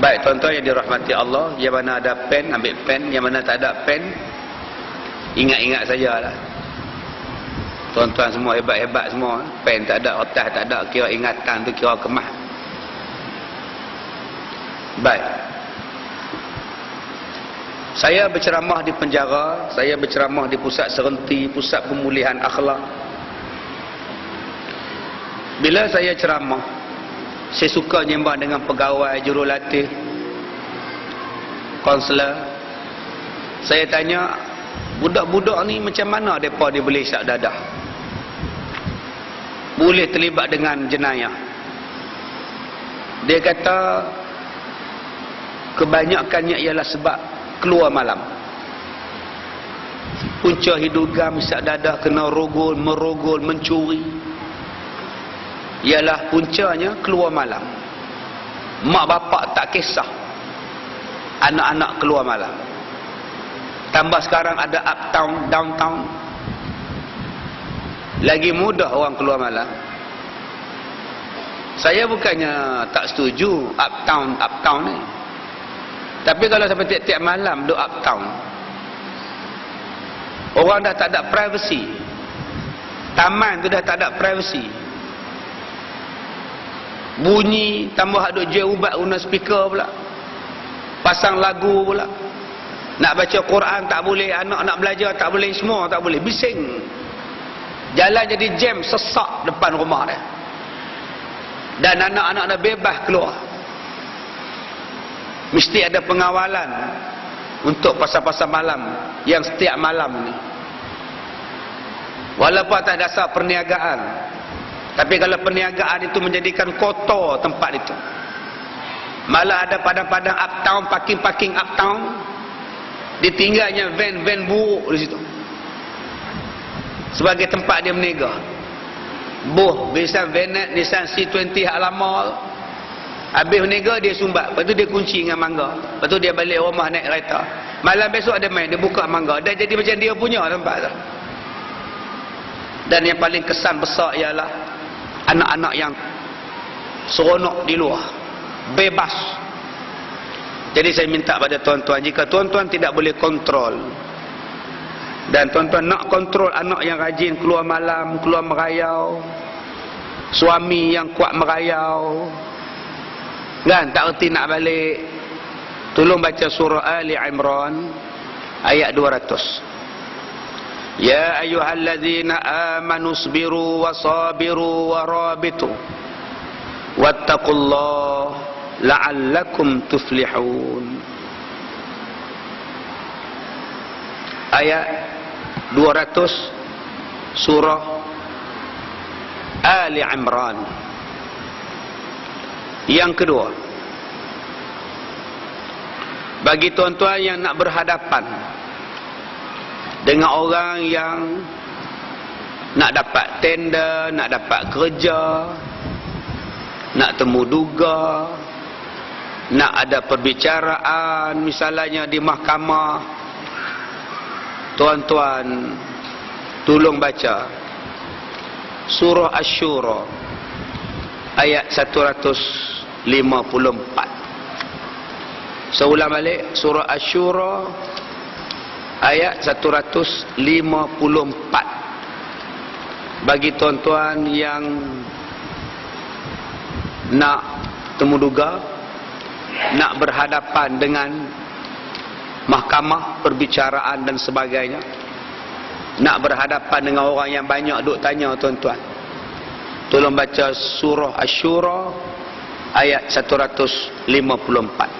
Baik tuan-tuan yang dirahmati Allah, yang mana ada pen, ambil pen, yang mana tak ada pen, ingat-ingat saja lah. Tuan-tuan semua hebat-hebat semua, pen tak ada, otak tak ada, kira ingatan tu kira kemah. Baik. Saya berceramah di penjara, saya berceramah di pusat serenti, pusat pemulihan akhlak. Bila saya ceramah, saya suka nyembah dengan pegawai jurulatih konselor saya tanya budak-budak ni macam mana? Mereka dia boleh isyak dadah. Boleh terlibat dengan jenayah. Dia kata kebanyakannya ialah sebab keluar malam. Punca hidugam isyak dadah kena rogol merogol mencuri ialah puncanya keluar malam. Mak bapak tak kisah. Anak-anak keluar malam. Tambah sekarang ada uptown downtown lagi mudah orang keluar malam. Saya bukannya tak setuju uptown uptown ni. Tapi kalau sampai tiap-tiap malam duduk uptown orang dah tak ada privacy. Taman tu dah tak ada privacy bunyi tambah ada jual ubat guna speaker pula. Pasang lagu pula. Nak baca Quran tak boleh anak nak belajar tak boleh semua tak boleh. Bising. Jalan jadi jam sesak depan rumah dia. Dan anak-anak dah bebas keluar. Mesti ada pengawalan untuk pasal-pasal malam yang setiap malam ni. Walaupun tak dasar perniagaan tapi kalau perniagaan itu menjadikan kotor tempat itu. Malah ada padang-padang uptown, parking-parking uptown. Ditinggalnya van-van buruk di situ. Sebagai tempat dia meniaga. Buh, Nissan Venet, Nissan C20 hak lama. Habis meniaga dia sumbat. Lepas tu dia kunci dengan mangga. Lepas tu dia balik rumah naik kereta. Malam besok ada main, dia buka mangga. Dan jadi macam dia punya tempat tu. Dan yang paling kesan besar ialah anak-anak yang seronok di luar. Bebas. Jadi saya minta pada tuan-tuan jika tuan-tuan tidak boleh kontrol dan tuan-tuan nak kontrol anak yang rajin keluar malam keluar merayau suami yang kuat merayau kan? Tak erti nak balik. Tolong baca surah Ali Imran ayat 200 يا أيها الذين آمنوا اصبروا وصابروا ورابطوا واتقوا الله لعلكم تفلحون ayat 200 surah Ali Imran yang kedua bagi tuan-tuan yang nak berhadapan dengan orang yang nak dapat tender, nak dapat kerja, nak temu duga, nak ada perbicaraan misalnya di mahkamah. Tuan-tuan, tolong baca surah Asy-Syura ayat 154. Seulang balik surah Asy-Syura ayat 154 bagi tuan-tuan yang nak temu duga nak berhadapan dengan mahkamah perbicaraan dan sebagainya nak berhadapan dengan orang yang banyak duk tanya tuan-tuan tolong baca surah asyura ayat 154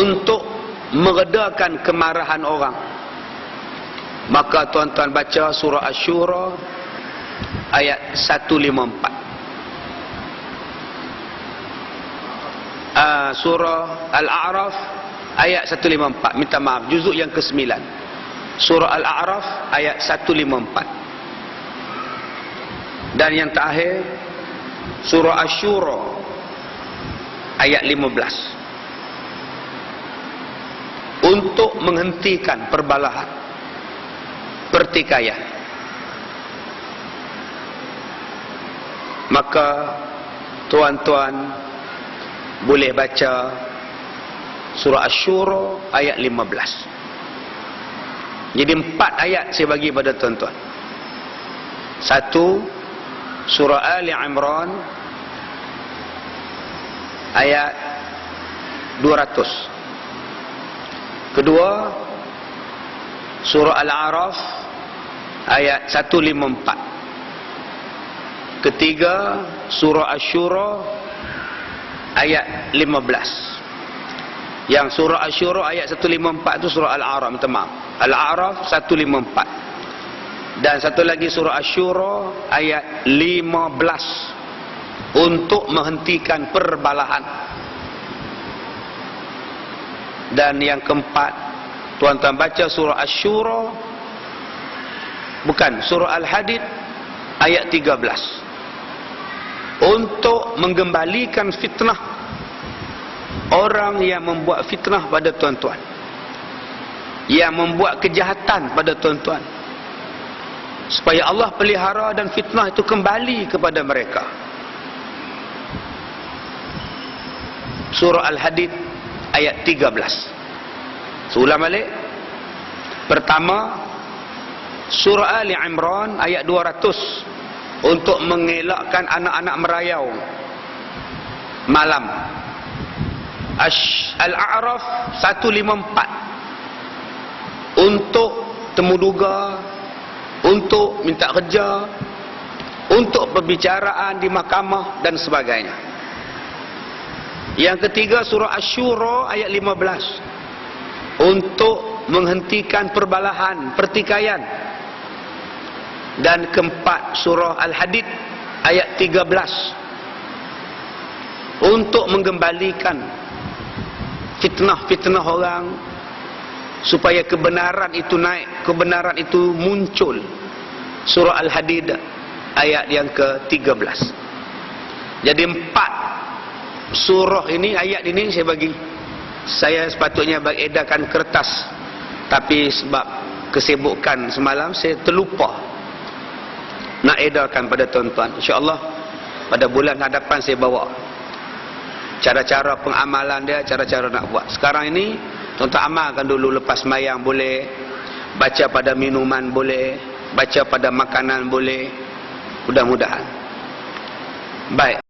untuk meredakan kemarahan orang. Maka tuan-tuan baca surah asyura ayat 154 uh, surah Al-A'raf ayat 154 minta maaf juzuk yang ke-9 surah Al-A'raf ayat 154 dan yang terakhir surah Ashura ayat 15 untuk menghentikan perbalahan pertikaian. Maka tuan-tuan boleh baca surah Ashura ayat 15 jadi empat ayat saya bagi pada tuan-tuan. Satu surah Ali Imran ayat 200 kedua surah Al-A'raf ayat 154 ketiga surah Ashura ayat 15 yang surah Ashura ayat 154 itu surah Al-A'raf minta maaf. Al-A'raf 154 dan satu lagi surah Ashura ayat 15 untuk menghentikan perbalahan dan yang keempat tuan-tuan baca surah Ashura bukan surah Al-Hadid ayat 13 untuk menggembalikan fitnah orang yang membuat fitnah pada tuan-tuan yang membuat kejahatan pada tuan-tuan supaya Allah pelihara dan fitnah itu kembali kepada mereka. Surah Al-Hadid ayat 13 seulang balik. Pertama surah Ali Imran ayat 200 untuk mengelakkan anak-anak merayau. Malam. Al-A'raf 154 untuk temuduga untuk minta kerja untuk perbicaraan di mahkamah dan sebagainya yang ketiga surah Ashura ayat 15 untuk menghentikan perbalahan pertikaian. Dan keempat surah Al-Hadid ayat 13 untuk menggembalikan fitnah-fitnah orang supaya kebenaran itu naik kebenaran itu muncul. Surah Al-Hadid ayat yang ke-13 jadi empat surah ini ayat ini saya bagi saya sepatutnya bagi edarkan kertas. Tapi sebab kesibukan semalam saya terlupa nak edarkan pada tuan-tuan. insyaAllah pada bulan hadapan saya bawa cara-cara pengamalan dia cara-cara nak buat. Sekarang ini tuan-tuan amalkan dulu lepas mayang boleh baca pada minuman boleh baca pada makanan boleh. Mudah-mudahan. Baik